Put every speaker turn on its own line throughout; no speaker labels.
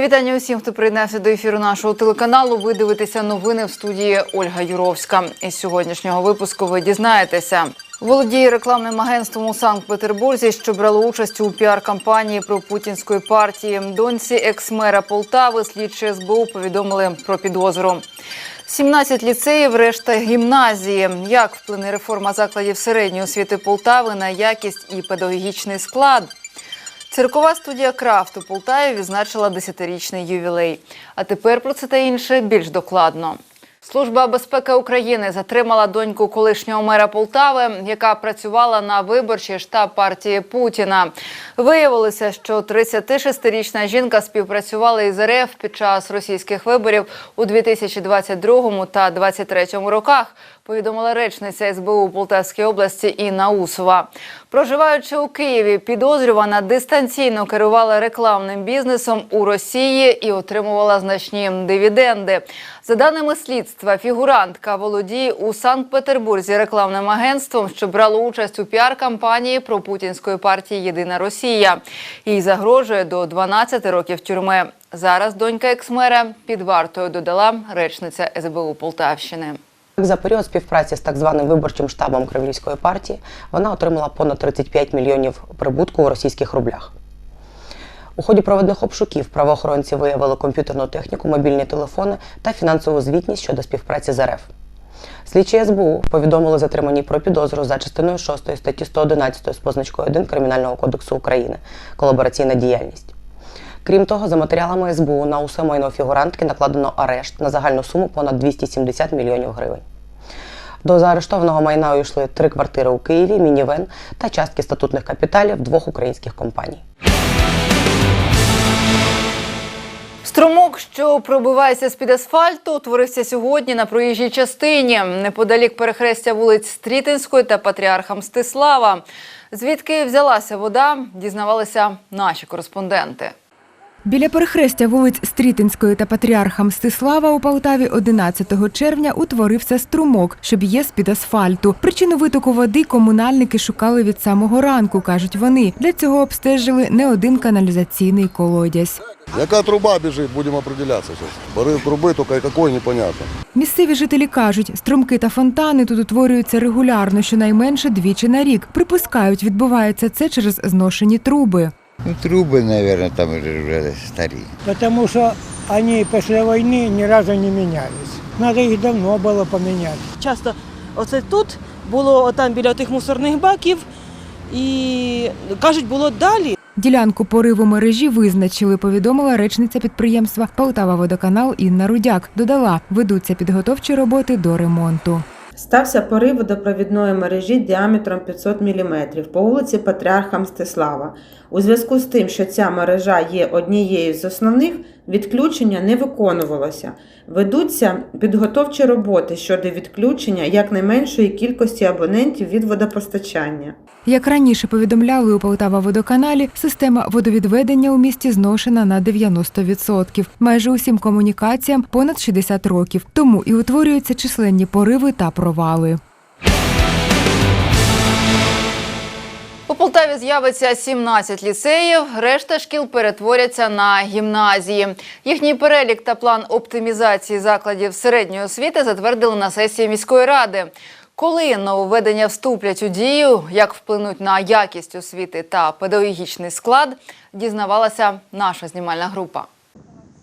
Вітання усім, хто приєднався до ефіру нашого телеканалу. Ви дивитеся новини в студії Ольга Юровська. Із сьогоднішнього випуску ви дізнаєтеся. Володіє рекламним агентством у Санкт-Петербурзі, що брало участь у піар-кампанії про путінської партії. Доньці екс-мера Полтави слідчі СБУ повідомили про підозру. 17 ліцеїв, решта гімназії. Як вплине реформа закладів середньої освіти Полтави на якість і педагогічний склад? Циркова студія Крафт у Полтаві відзначила 10-річний ювілей. А тепер про це та інше більш докладно. Служба безпеки України затримала доньку колишнього мера Полтави, яка працювала на виборчий штаб партії Путіна. Виявилося, що 36-річна жінка співпрацювала із РФ під час російських виборів у 2022 та 2023 роках. Повідомила речниця СБУ у Полтавській області Інна Усова. Проживаючи у Києві, підозрювана дистанційно керувала рекламним бізнесом у Росії і отримувала значні дивіденди. За даними слідства, фігурантка володіє у Санкт-Петербурзі рекламним агентством, що брало участь у піар-кампанії про путінської партії Єдина Росія. Їй загрожує до 12 років тюрми. Зараз донька екс-мера під вартою додала речниця СБУ Полтавщини.
За період співпраці з так званим виборчим штабом Кремлівської партії вона отримала понад 35 мільйонів прибутку у російських рублях. У ході проведених обшуків правоохоронці виявили комп'ютерну техніку, мобільні телефони та фінансову звітність щодо співпраці з РФ. Слідчі СБУ повідомили затримані про підозру за частиною 6 статті 111 з позначкою 1 Кримінального кодексу України колабораційна діяльність. Крім того, за матеріалами СБУ на усе майно фігурантки накладено арешт на загальну суму понад 270 мільйонів гривень. До заарештованого майна увійшли три квартири у Києві, мінівен та частки статутних капіталів двох українських компаній.
Струмок, що пробивається з-під асфальту, утворився сьогодні на проїжджій частині неподалік перехрестя вулиць Стрітинської та Патріарха Мстислава. Звідки взялася вода, дізнавалися наші кореспонденти.
Біля перехрестя вулиць Стрітинської та Патріарха Мстислава у Полтаві 11 червня утворився струмок, що б'є з-під асфальту. Причину витоку води комунальники шукали від самого ранку, кажуть вони. Для цього обстежили не один каналізаційний колодязь.
Яка труба біжить, будемо определятися. Бори труби, тільки якої непонятно.
Місцеві жителі кажуть, струмки та фонтани тут утворюються регулярно, щонайменше двічі на рік. Припускають, відбувається це через зношені труби.
Ну, трубы, наверное, там уже, уже старые.
потому что они после войны ни разу не менялись. Надо их давно было поменять.
часто оце тут було там біля тих мусорних баків, і кажуть, було далі.
Ділянку пориву мережі визначили, повідомила речниця підприємства Полтава Водоканал Інна Рудяк. Додала, ведуться підготовчі роботи до ремонту.
Стався порив водопровідної мережі діаметром 500 мм по вулиці Патріарха Мстислава. У зв'язку з тим, що ця мережа є однією з основних, відключення не виконувалося. Ведуться підготовчі роботи щодо відключення якнайменшої кількості абонентів від водопостачання.
Як раніше повідомляли у Полтава водоканалі, система водовідведення у місті зношена на 90%. Майже усім комунікаціям понад 60 років. Тому і утворюються численні пориви та провали.
Полтаві з'явиться 17 ліцеїв, решта шкіл перетворяться на гімназії. Їхній перелік та план оптимізації закладів середньої освіти затвердили на сесії міської ради. Коли нововведення вступлять у дію, як вплинуть на якість освіти та педагогічний склад, дізнавалася наша знімальна група.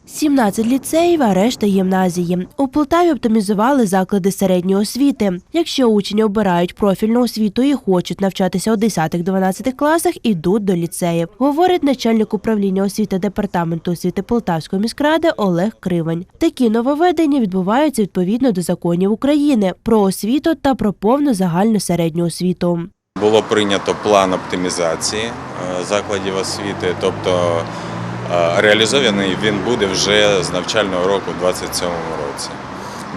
17 ліцеїв, а решта гімназії. У Полтаві оптимізували заклади середньої освіти. Якщо учні обирають профільну освіту і хочуть навчатися у 10-12 класах, ідуть до ліцеїв, говорить начальник управління освіти департаменту освіти Полтавської міськради Олег Кривень. Такі нововведення відбуваються відповідно до законів України про освіту та про повну загальну середню освіту.
Було прийнято план оптимізації е, закладів освіти, тобто реалізований він буде вже з навчального року 2027 році.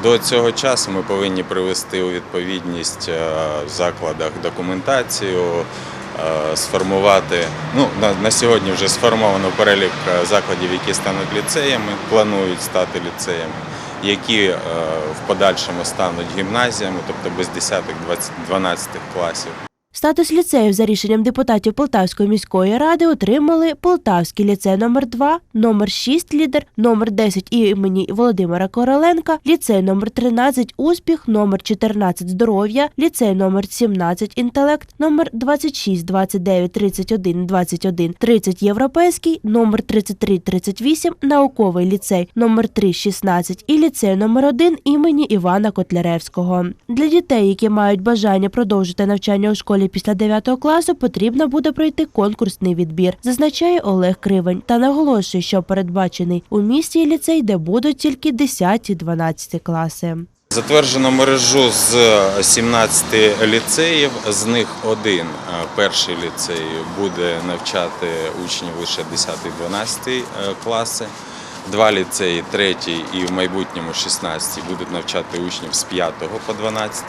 До цього часу ми повинні привести у відповідність е, в закладах документацію, е, сформувати. Ну, на, сьогодні вже сформовано перелік е, закладів, які стануть ліцеями, планують стати ліцеями, які в подальшому стануть гімназіями, тобто без 10-12 класів.
Статус ліцеїв за рішенням депутатів Полтавської міської ради отримали Полтавський ліцей номер 2 номер 6 лідер, номер 10 імені Володимира Короленка, ліцей номер 13 Успіх, номер 14 Здоров'я, ліцей номер 17 Інтелект, номер 26 29 31 21 30 Європейський, номер 33 38 Науковий ліцей, номер 3 16 і ліцей номер 1 імені Івана Котляревського. Для дітей, які мають бажання продовжити навчання у школі після 9 класу, потрібно буде пройти конкурсний відбір, зазначає Олег Кривень та наголошує, що передбачений у місті ліцей, де будуть тільки 10-12 класи.
Затверджено мережу з 17 ліцеїв, з них один, е, перший ліцей, буде навчати учнів лише 10-12 класи. Два ліцеї, третій і в майбутньому 16 будуть навчати учнів з 5 по 12.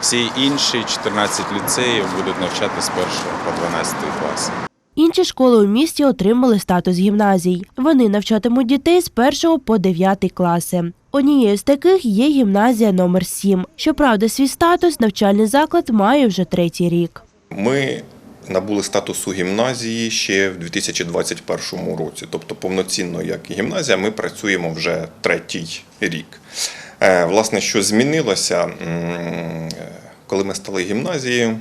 Всі інші 14 ліцеїв будуть навчати з 1 по 12 клас.
Інші школи у місті отримали статус гімназій. Вони навчатимуть дітей з 1 по 9 класи. Однією з таких є гімназія номер 7 Щоправда, свій статус навчальний заклад має вже третій рік.
Ми набули статусу гімназії ще в 2021 році. Тобто повноцінно як гімназія ми працюємо вже третій рік. Е, Власне, що змінилося, коли ми стали гімназією,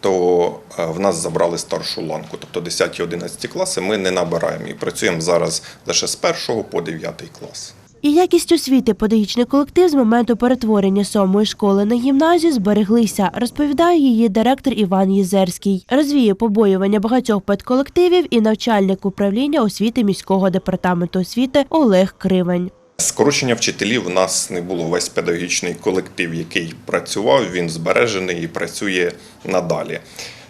то е, в нас забрали старшу ланку, тобто 10-11 класи ми не набираємо і працюємо зараз лише з 1 по 9 клас.
І якість освіти педагогічний колектив з моменту перетворення сьомої школи на гімназію збереглися, розповідає її директор Іван Єзерський. Розвіє побоювання багатьох педколективів і начальник управління освіти міського департаменту освіти Олег Кривень.
Скорочення вчителів у нас не було. Весь педагогічний колектив, який працював, він збережений і працює надалі.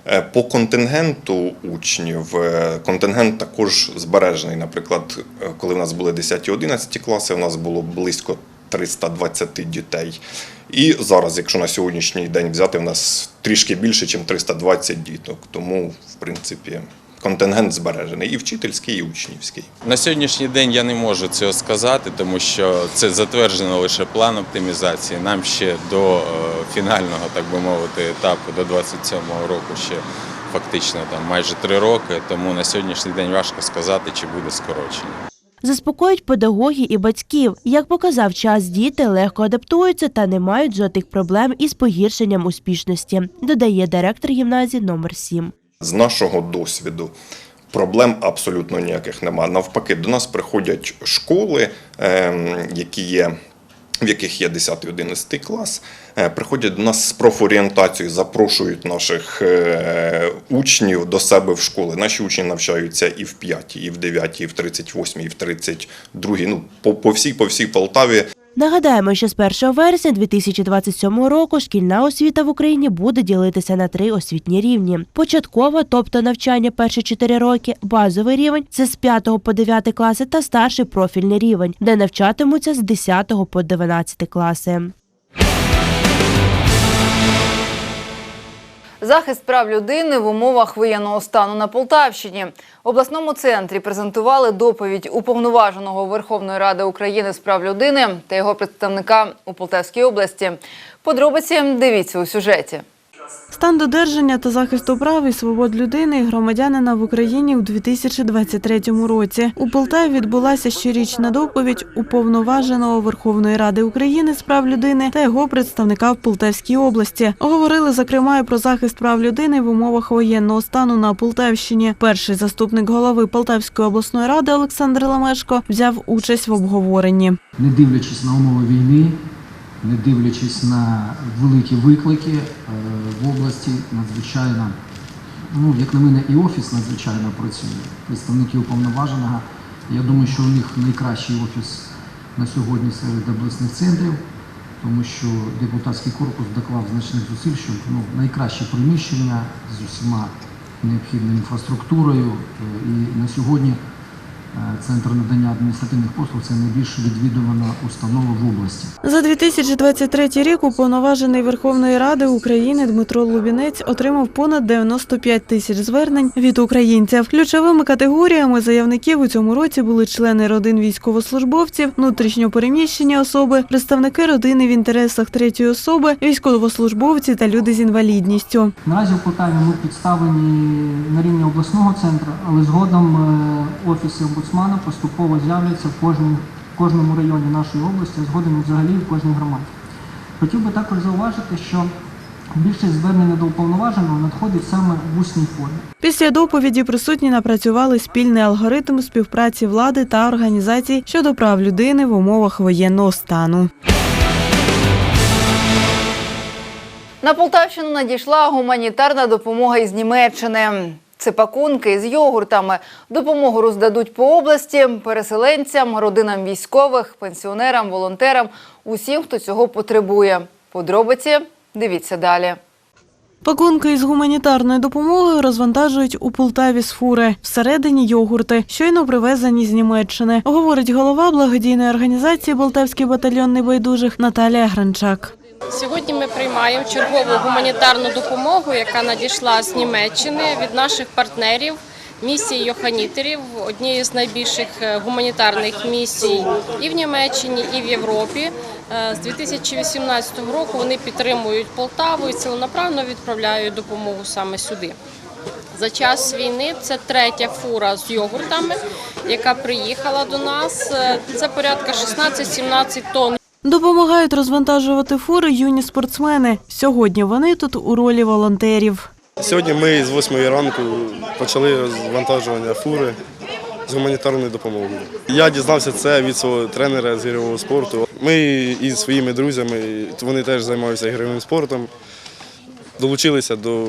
Е, По контингенту учнів е, контингент також збережений. Наприклад, е, коли в нас були 10-11 класи, у нас було близько 320 дітей. І зараз, якщо на сьогоднішній день взяти, в нас трішки більше, ніж 320 діток. Тому, в принципі, контингент збережений і вчительський, і учнівський.
На сьогоднішній день я не можу цього сказати, тому що це затверджено лише план оптимізації. Нам ще до е, фінального, так би мовити, етапу до 27-го року ще фактично там майже три роки. Тому на сьогоднішній день важко сказати, чи буде скорочення.
Заспокоюють педагоги і батьків. Як показав час, діти легко адаптуються та не мають жодних проблем із погіршенням успішності, додає директор гімназії номер 7
З нашого досвіду проблем абсолютно ніяких немає. Навпаки, до нас приходять школи, ем, які є. В яких є 10-11 клас, е, приходять до нас з профорієнтацією, запрошують наших е, учнів до себе в школи. Наші учні навчаються і в 5, і в 9, і в 38, і в 32, ну по, по всій по всій Полтаві.
Нагадаємо, що з 1 вересня 2027 року шкільна освіта в Україні буде ділитися на три освітні рівні: початкова, тобто навчання перші 4 роки, базовий рівень це з 5 по 9 класи та старший профільний рівень, де навчатимуться з 10 по 12 класи.
Захист прав людини в умовах воєнного стану на Полтавщині в обласному центрі презентували доповідь уповноваженого Верховної Ради України з прав людини та його представника у Полтавській області. Подробиці дивіться у сюжеті.
Стан додержання та захисту прав і свобод людини і громадянина в Україні у 2023 році. У Полтаві відбулася щорічна доповідь уповноваженого Верховної Ради України з прав людини та його представника в Полтавській області. Говорили зокрема про захист прав людини в умовах воєнного стану на Полтавщині. Перший заступник голови Полтавської обласної ради Олександр Ламешко взяв участь в обговоренні.
не дивлячись на умови війни, не дивлячись на великі виклики е, в області, надзвичайно, ну, як на мене, і офіс надзвичайно працює. Представники уповноваженого. Я думаю, що у них найкращий офіс на сьогодні серед обласних центрів, тому що депутатський корпус доклав значних зусиль, щоб ну, найкраще приміщення з усіма необхідною інфраструктурою. Е, І на сьогодні Центр надання адміністративних послуг це найбільш відвідувана установа в області.
За 2023 рік уповноважений Верховної Ради України Дмитро Лубінець отримав понад 95 тисяч звернень від українців. Ключовими категоріями заявників у цьому році були члени родин військовослужбовців, внутрішньопереміщені особи, представники родини в інтересах третьої особи, військовослужбовці та люди з інвалідністю.
Наразі в Полтаві ми представлені на рівні обласного центру, але згодом е, офіси омбудсмана поступово з'являться в кожній, в кожному районі нашої області, а згодом взагалі в кожній громаді. Хотів би також зауважити, що більшість звернення до уповноваженого надходить саме в усній формі.
Після доповіді присутні напрацювали спільний алгоритм співпраці влади та організацій щодо прав людини в умовах воєнного стану.
На Полтавщину надійшла гуманітарна допомога із Німеччини. Це пакунки з йогуртами. Допомогу роздадуть по області переселенцям, родинам військових, пенсіонерам, волонтерам, усім, хто цього потребує. Подробиці дивіться далі.
Пакунки із гуманітарної допомоги розвантажують у Полтаві з фури. Всередині йогурти, щойно привезені з Німеччини, говорить голова благодійної організації Полтавський батальйон небайдужих Наталія Гранчак.
Сьогодні ми приймаємо чергову гуманітарну допомогу, яка надійшла з Німеччини від наших партнерів місії Йоханітерів, однієї з найбільших е, гуманітарних місій і в Німеччині, і в Європі. Е, З 2018 року вони підтримують Полтаву і цілонаправно відправляють допомогу саме сюди. За час війни це третя фура з йогуртами, яка приїхала до нас. Е, Це порядка 16-17 тонн.
Допомагають розвантажувати фури юні спортсмени. Сьогодні вони тут у ролі волонтерів.
Сьогодні ми з 8 ранку почали розвантажування фури з гуманітарною допомогою. Я дізнався це від свого тренера з ігрового спорту. Ми із своїми друзями, вони теж займаються ігровим спортом, долучилися до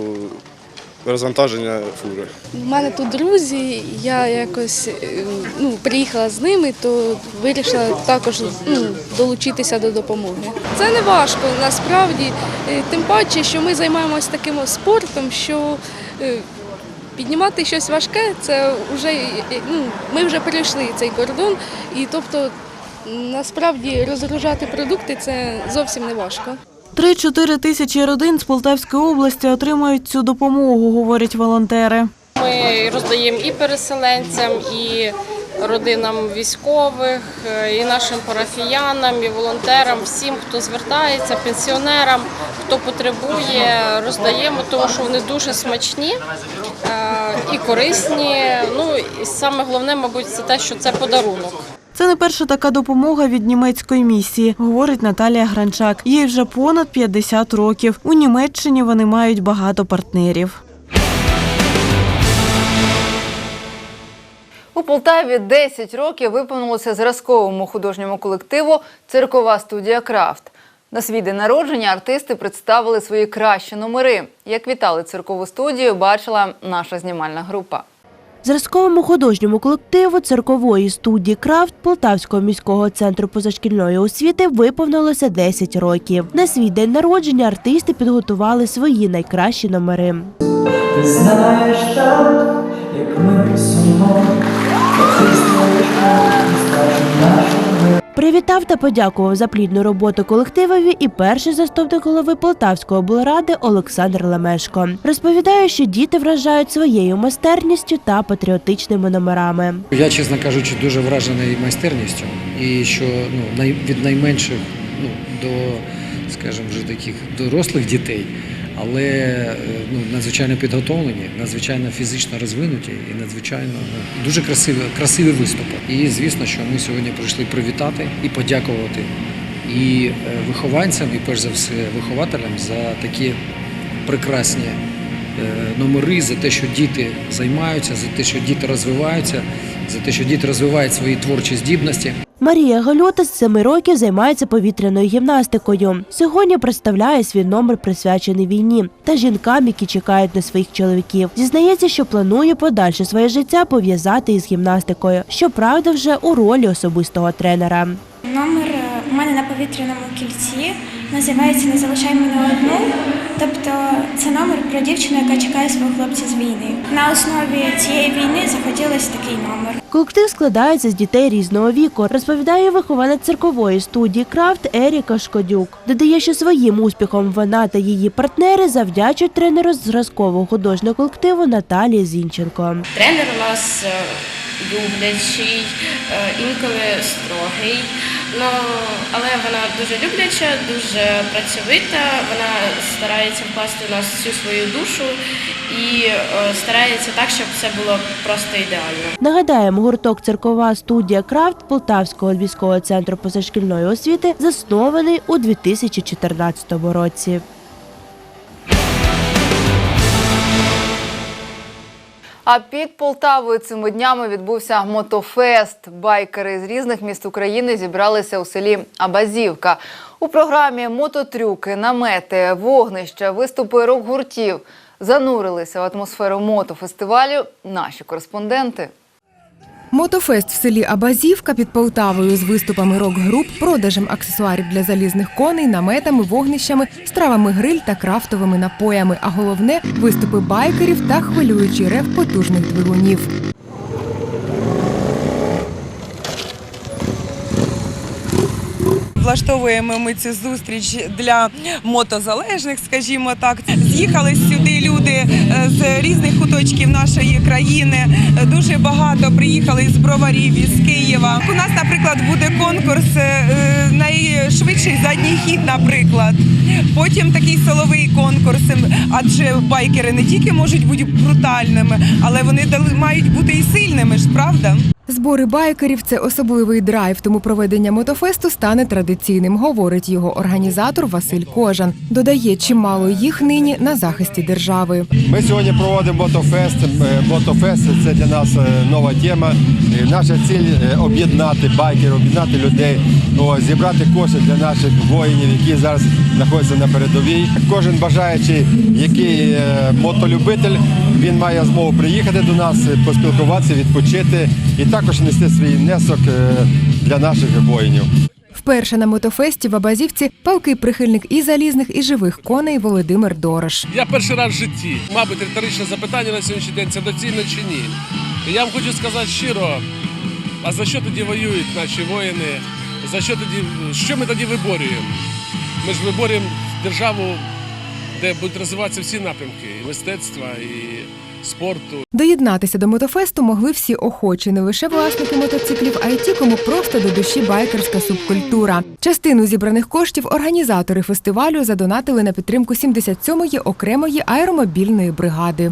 розвантаження фури.
У мене тут друзі, я якось е, ну, приїхала з ними, то вирішила також ну, долучитися до допомоги. Це не важко насправді, е, тим паче, що ми займаємося таким спортом, що е, піднімати щось важке, це вже ну, ми вже перейшли цей кордон, і тобто насправді розгружати продукти це зовсім не важко.
Три-чотири тисячі родин з Полтавської області отримують цю допомогу, говорять волонтери.
Ми роздаємо і переселенцям, і родинам військових, е, і нашим парафіянам, і волонтерам, всім, хто звертається, пенсіонерам, хто потребує, роздаємо, тому що вони дуже смачні е, і корисні. Ну і саме головне, мабуть, це те, що це подарунок.
Це не перша така допомога від німецької місії, говорить Наталія Гранчак. Їй вже понад 50 років. У Німеччині вони мають багато партнерів.
У Полтаві 10 років виповнилося зразковому художньому колективу Циркова студія Крафт. На свій день народження артисти представили свої кращі номери. Як вітали циркову студію, бачила наша знімальна група.
Зразковому художньому колективу циркової студії Крафт Полтавського міського центру позашкільної освіти виповнилося 10 років. На свій день народження артисти підготували свої найкращі номери.
Ти знаєш так, як ми сумно, ти знаєш нашого.
Привітав та подякував за плідну роботу колективові і перший заступник голови Полтавської облради Олександр Лемешко. Розповідає, що діти вражають своєю майстерністю та патріотичними номерами.
Я, чесно кажучи, дуже вражений майстерністю, і що ну, від найменших ну, до, скажімо, вже таких дорослих дітей, але е, ну, надзвичайно підготовлені, надзвичайно фізично розвинуті і надзвичайно ну, дуже красиві, красиві виступи. І звісно, що ми сьогодні прийшли привітати і подякувати і е, вихованцям, і перш за все вихователям за такі прекрасні е, номери, за те, що діти займаються, за те, що діти розвиваються, за те, що діти розвивають свої творчі здібності.
Марія Гальота з 7 років займається повітряною гімнастикою. Сьогодні представляє свій номер присвячений війні та жінкам, які чекають на своїх чоловіків. Зізнається, що планує подальше своє життя пов'язати із гімнастикою. Щоправда, вже у ролі особистого тренера.
Номер е, у мене на повітряному кільці називається Не залишай мене одну. тобто це номер про дівчину, яка чекає свого хлопця з війни. На основі цієї війни захотілося такий номер.
Колектив складається з дітей різного віку, розповідає вихованець циркової студії Крафт Еріка Шкодюк. Додає, що своїм успіхом вона та її партнери завдячують тренеру зразкового художнього колективу Наталії Зінченко.
Тренер у нас е, люблячий, е, інколи строгий. Ну, але вона дуже любляча, дуже працьовита. Вона старається вкласти в нас всю свою душу і е, старається так, щоб все було просто ідеально.
Нагадаємо, гурток Церкова студія Крафт Полтавського військового центру позашкільної освіти заснований у 2014 році.
А під Полтавою цими днями відбувся мотофест. Байкери з різних міст України зібралися у селі Абазівка. У програмі мототрюки, намети, вогнища, виступи рок-гуртів занурилися в атмосферу мотофестивалю наші кореспонденти.
Мотофест в селі Абазівка під Полтавою з виступами рок-груп, продажем аксесуарів для залізних коней, наметами, вогнищами, стравами гриль та крафтовими напоями. А головне виступи байкерів та хвилюючий рев потужних двигунів.
Влаштовуємо ми цю зустріч для мотозалежних, скажімо так. З'їхали сюди люди е, з різних куточків нашої країни. Дуже багато приїхали з броварів, із Києва. У нас, наприклад, буде конкурс е, найшвидший задній хід, наприклад. Потім такий силовий конкурс, адже байкери не тільки можуть бути брутальними, але вони мають бути і сильними ж, правда?
Збори байкерів це особливий драйв, тому проведення мотофесту стане традиційним, говорить його організатор Василь Кожан. Додає, чимало їх нині на захисті держави.
Ми сьогодні проводимо мотофест. Е, Мотофест це для нас е, нова тема. Е, Наша ціль об'єднати байкерів, об'єднати людей, зібрати кошти для наших воїнів, які зараз знаходяться на передовій. Кожен бажаючий, який мотолюбитель, він має змогу приїхати до нас, поспілкуватися, відпочити і також нести свій внесок е, для наших воїнів.
Вперше на мотофесті в Абазівці палкий прихильник і залізних, і живих коней Володимир Дорош.
Я перший раз в житті. Мабуть, риторичне запитання на сьогоднішній день це доцільно чи ні. І я вам хочу сказати щиро, а за що тоді воюють наші воїни? За що тоді, що ми тоді виборюємо? Ми ж виборюємо державу, де будуть розвиватися всі напрямки і мистецтва, і спорту.
Доєднатися до мотофесту могли всі охочі, не лише власники мотоциклів, а й ті, кому просто до душі байкерська субкультура. Частину зібраних коштів організатори фестивалю задонатили на підтримку 77-ї окремої аеромобільної бригади.